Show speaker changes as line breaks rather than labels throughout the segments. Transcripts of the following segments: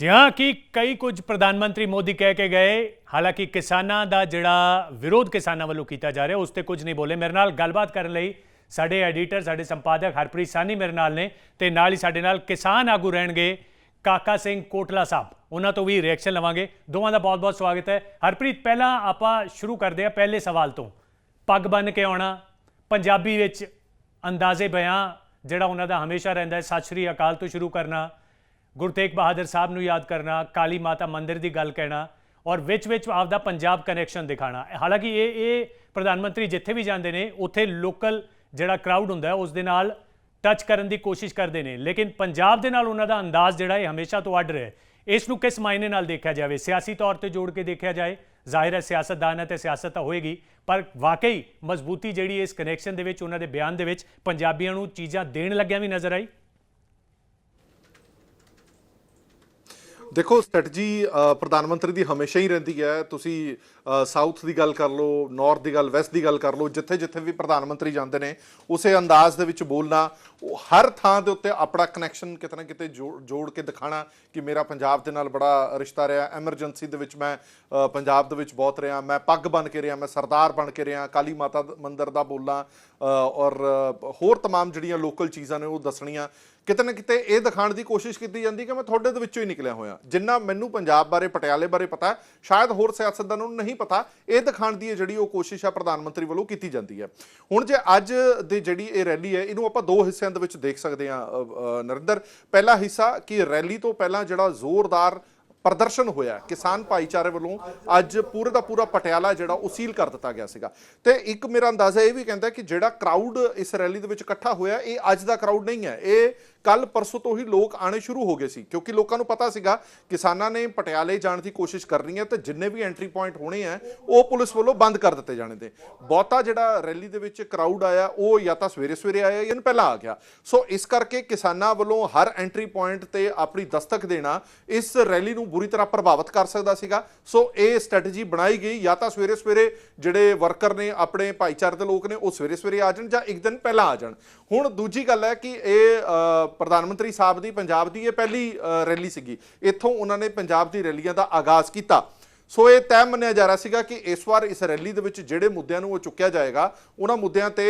ਜੀ ਕਿ ਕਈ ਕੁਝ ਪ੍ਰਧਾਨ ਮੰਤਰੀ ਮੋਦੀ ਕਹਿ ਕੇ ਗਏ, ਹਾਲਾਂਕਿ ਕਿਸਾਨਾਂ ਦਾ ਜਿਹੜਾ ਵਿਰੋਧ ਕਿਸਾਨਾਂ ਵੱਲੋਂ ਕੀਤਾ ਜਾ ਰਿਹਾ, ਉਸ ਤੇ ਕੁਝ ਨਹੀਂ ਬੋਲੇ। ਮੇਰੇ ਨਾਲ ਗੱਲਬਾਤ ਕਰਨ ਲਈ ਸਾਡੇ ਐਡੀਟਰ, ਸਾਡੇ ਸੰਪਾਦਕ ਹਰਪ੍ਰੀਤ ਸਾਨੀ ਮੇਰੇ ਨਾਲ ਨੇ ਤੇ ਨਾਲ ਹੀ ਸਾਡੇ ਨਾਲ ਕਿਸਾਨ ਆਗੂ ਰਹਿਣਗੇ ਕਾਕਾ ਸਿੰਘ ਕੋਟਲਾ ਸਾਹਿਬ। ਉਹਨਾਂ ਤੋਂ ਵੀ ਰਿਐਕਸ਼ਨ ਲਵਾਂਗੇ। ਦੋਵਾਂ ਦਾ ਬਹੁਤ-ਬਹੁਤ ਸਵਾਗਤ ਹੈ। ਹਰਪ੍ਰੀਤ, ਪਹਿਲਾਂ ਆਪਾਂ ਸ਼ੁਰੂ ਕਰਦੇ ਹਾਂ ਪਹਿਲੇ ਸਵਾਲ ਤੋਂ। ਪੱਗ ਬੰਨ ਕੇ ਆਉਣਾ, ਪੰਜਾਬੀ ਵਿੱਚ ਅੰਦਾਜ਼ੇ ਬਿਆਨ, ਜਿਹੜਾ ਉਹਨਾਂ ਦਾ ਹਮੇਸ਼ਾ ਰਹਿੰਦਾ ਹੈ, ਸਤਿ ਸ਼੍ਰੀ ਅਕਾਲ ਤੋਂ ਸ਼ੁਰੂ ਕਰਨਾ ਗੁਰੂ ਤੇਗ ਬਹਾਦਰ ਸਾਹਿਬ ਨੂੰ ਯਾਦ ਕਰਨਾ, ਕਾਲੀ ਮਾਤਾ ਮੰਦਿਰ ਦੀ ਗੱਲ ਕਹਿਣਾ ਔਰ ਵਿੱਚ ਵਿੱਚ ਆਪਦਾ ਪੰਜਾਬ ਕਨੈਕਸ਼ਨ ਦਿਖਾਣਾ। ਹਾਲਾਂਕਿ ਇਹ ਇਹ ਪ੍ਰਧਾਨ ਮੰਤਰੀ ਜਿੱਥੇ ਵੀ ਜਾਂਦੇ ਨੇ, ਉੱਥੇ ਲੋਕਲ ਜਿਹੜਾ ਕਰਾਊਡ ਹੁੰਦਾ ਹੈ, ਉਸ ਦੇ ਨਾਲ ਟੱਚ ਕਰਨ ਦੀ ਕੋਸ਼ਿਸ਼ ਕਰਦੇ ਨੇ। ਲੇਕਿਨ ਪੰਜਾਬ ਦੇ ਨਾਲ ਉਹਨਾਂ ਦਾ ਅੰਦਾਜ਼ ਜਿਹੜਾ ਇਹ ਹਮੇਸ਼ਾ ਤੋਂ ਅੱਡ ਰਿਹਾ। ਇਸ ਨੂੰ ਕਿਸ ਮਾਇਨੇ ਨਾਲ ਦੇਖਿਆ ਜਾਵੇ? ਸਿਆਸੀ ਤੌਰ ਤੇ ਜੋੜ ਕੇ ਦੇਖਿਆ ਜਾਏ, ਜ਼ਾਹਿਰ ਹੈ ਸਿਆਸਤਦਾਨ ਹੈ ਤੇ ਸਿਆਸਤ ਤਾਂ ਹੋਏਗੀ, ਪਰ ਵਾਕਈ ਮਜ਼ਬੂਤੀ ਜਿਹੜੀ ਇਸ ਕਨੈਕਸ਼ਨ ਦੇ ਵਿੱਚ, ਉਹਨਾਂ ਦੇ ਬਿਆਨ ਦੇ ਵਿੱਚ ਪੰਜਾਬੀਆਂ ਨੂੰ ਚੀਜ਼ਾਂ ਦੇਣ ਲੱਗਿਆ ਵੀ ਨਜ਼ਰ ਆਈ।
ਦੇਖੋ ਸਟ੍ਰੈਟਜੀ ਪ੍ਰਧਾਨ ਮੰਤਰੀ ਦੀ ਹਮੇਸ਼ਾ ਹੀ ਰਹਿੰਦੀ ਹੈ ਤੁਸੀਂ ਸਾਊਥ ਦੀ ਗੱਲ ਕਰ ਲਓ ਨਾਰਥ ਦੀ ਗੱਲ ਵੈਸਟ ਦੀ ਗੱਲ ਕਰ ਲਓ ਜਿੱਥੇ ਜਿੱਥੇ ਵੀ ਪ੍ਰਧਾਨ ਮੰਤਰੀ ਜਾਂਦੇ ਨੇ ਉਸੇ ਅੰਦਾਜ਼ ਦੇ ਵਿੱਚ ਬੋਲਣਾ ਉਹ ਹਰ ਥਾਂ ਦੇ ਉੱਤੇ ਆਪਣਾ ਕਨੈਕਸ਼ਨ ਕਿਤੇ ਨਾ ਕਿਤੇ ਜੋੜ ਜੋੜ ਕੇ ਦਿਖਾਣਾ ਕਿ ਮੇਰਾ ਪੰਜਾਬ ਦੇ ਨਾਲ ਬੜਾ ਰਿਸ਼ਤਾ ਰਿਹਾ ਐਮਰਜੈਂਸੀ ਦੇ ਵਿੱਚ ਮੈਂ ਅ, ਪੰਜਾਬ ਦੇ ਵਿੱਚ ਬਹੁਤ ਰਿਹਾ ਮੈਂ ਪੱਗ ਬਣ ਕੇ ਰਿਹਾ ਮੈਂ ਸਰਦਾਰ ਬਣ ਕੇ ਰਿਹਾ ਕਾਲੀ ਮਾਤਾ ਦ- ਮੰਦਿਰ ਦਾ ਬੋਲਣਾ ਅ, ਔਰ ਅ, ਹੋਰ तमाम ਜਿਹੜੀਆਂ ਲੋਕਲ ਚੀਜ਼ਾਂ ਨੇ ਉਹ ਦੱਸਣੀਆਂ ਕਿਤੇ ਨਾ ਕਿਤੇ ਇਹ ਦਿਖਾਉਣ ਦੀ ਕੋਸ਼ਿਸ਼ ਕੀਤੀ ਜਾਂਦੀ ਕਿ ਮੈਂ ਤੁਹਾਡੇ ਦੇ ਵਿੱਚੋਂ ਹੀ ਨਿਕਲਿਆ ਹੋਇਆ। ਜਿੰਨਾ ਮੈਨੂੰ ਪੰਜਾਬ ਬਾਰੇ, ਪਟਿਆਲੇ ਬਾਰੇ ਪਤਾ, ਸ਼ਾਇਦ ਹੋਰ ਸਿਆਸਤਦਾਨਾਂ ਨੂੰ ਨਹੀਂ ਪਤਾ, ਇਹ ਦਿਖਾਉਣ ਦੀ ਜਿਹੜੀ ਉਹ ਕੋਸ਼ਿਸ਼ ਆ ਪ੍ਰਧਾਨ ਮੰਤਰੀ ਵੱਲੋਂ ਕੀਤੀ ਜਾਂਦੀ ਹੈ। ਹੁਣ ਜੇ ਅੱਜ ਦੀ ਜਿਹੜੀ ਇਹ ਰੈਲੀ ਹੈ, ਇਹਨੂੰ ਆਪਾਂ ਦੋ ਹਿੱਸਿਆਂ ਦੇ ਵਿੱਚ ਦੇਖ ਸਕਦੇ ਹਾਂ ਨਰਿੰਦਰ। ਪਹਿਲਾ ਹਿੱਸਾ ਕਿ ਰੈਲੀ ਤੋਂ ਪਹਿਲਾਂ ਜਿਹੜਾ ਜ਼ੋਰਦਾਰ ਪ੍ਰਦਰਸ਼ਨ ਹੋਇਆ ਕਿਸਾਨ ਭਾਈਚਾਰੇ ਵੱਲੋਂ ਅੱਜ ਪੂਰੇ ਦਾ ਪੂਰਾ ਪਟਿਆਲਾ ਜਿਹੜਾ ਉਹ ਸੀਲ ਕਰ ਦਿੱਤਾ ਗਿਆ ਸੀਗਾ। ਤੇ ਇੱਕ ਮੇਰਾ ਅੰਦਾਜ਼ਾ ਇਹ ਵੀ ਕਹਿੰਦਾ ਕਿ ਜਿਹੜਾ ਕਰਾਊਡ ਇਸ ਰੈਲੀ ਦੇ ਵਿੱਚ ਇਕੱਠਾ ਹੋਇਆ, ਇਹ ਅੱਜ ਦਾ ਕਰਾਊਡ ਨਹੀਂ ਹੈ। ਇਹ ਕੱਲ ਪਰਸੋਂ ਤੋਂ ਹੀ ਲੋਕ ਆਣੇ ਸ਼ੁਰੂ ਹੋ ਗਏ ਸੀ, ਕਿਉਂਕਿ ਲੋਕਾਂ ਨੂੰ ਪਤਾ ਸੀਗਾ, ਕਿਸਾਨਾਂ ਨੇ ਪਟਿਆਲੇ ਜਾਣ ਦੀ ਕੋਸ਼ਿਸ਼ ਕਰਨੀ ਹੈ ਤੇ ਜਿੰਨੇ ਵੀ ਐਂਟਰੀ ਪੁਆਇੰਟ ਹੋਣੇ ਆ ਉਹ ਪੁਲਿਸ ਵੱਲੋਂ ਬੰਦ ਕਰ ਦਿੱਤੇ ਜਾਣੇ ਤੇ ਬਹੁਤਾ ਜਿਹੜਾ ਰੈਲੀ ਦੇ ਵਿੱਚ ਕਰਾਊਡ ਆਇਆ, ਉਹ ਜਾਂ ਤਾਂ ਸਵੇਰੇ ਸਵੇਰੇ ਆਇਆ ਜਾਂ ਪਹਿਲਾਂ ਆ ਗਿਆ। ਸੋ ਇਸ ਕਰਕੇ ਕਿਸਾਨਾਂ ਵੱਲੋਂ ਹਰ ਐਂਟਰੀ ਪੁਆਇੰਟ ਤੇ ਆਪਣੀ ਦਸਤਕ ਦੇਣਾ, ਇਸ ਰੈਲੀ ਨੂੰ ਬੁਰੀ ਤਰ੍ਹਾਂ ਪ੍ਰਭਾਵਿਤ ਕਰ ਸਕਦਾ ਸੀਗਾ। ਸੋ ਇਹ ਸਟ੍ਰੈਟਜੀ ਬਣਾਈ ਗਈ। ਜਾਂ ਤਾਂ ਸਵੇਰੇ ਸਵੇਰੇ ਜਿਹੜੇ ਵਰਕਰ ਨੇ, ਆਪਣੇ ਭਾਈਚਾਰੇ ਦੇ ਲੋਕ ਨੇ, ਉਹ ਸਵੇਰੇ ਸਵੇਰੇ ਆ ਜਾਣ ਜਾਂ ਇੱਕ ਦਿਨ ਪਹਿਲਾਂ ਆ ਜਾਣ। ਹੁਣ ਦੂਜੀ ਗੱਲ ਹੈ ਕਿ ਇਹ ਪ੍ਰਧਾਨ ਮੰਤਰੀ ਸਾਹਿਬ ਦੀ ਪੰਜਾਬ ਦੀ ਇਹ ਪਹਿਲੀ ਰੈਲੀ ਸੀਗੀ। ਇੱਥੋਂ ਉਹਨਾਂ ਨੇ ਪੰਜਾਬ ਦੀ ਰੈਲੀਆਂ ਦਾ ਆਗਾਜ਼ ਕੀਤਾ। ਸੋ ਇਹ ਤੈਅ ਮੰਨਿਆ ਜਾ ਰਿਹਾ ਸੀਗਾ ਕਿ ਇਸ ਵਾਰ ਇਸ ਰੈਲੀ ਦੇ ਵਿੱਚ ਜਿਹੜੇ ਮੁੱਦਿਆਂ ਨੂੰ ਉਹ ਚੁੱਕਿਆ ਜਾਏਗਾ, ਉਹਨਾਂ ਮੁੱਦਿਆਂ ਤੇ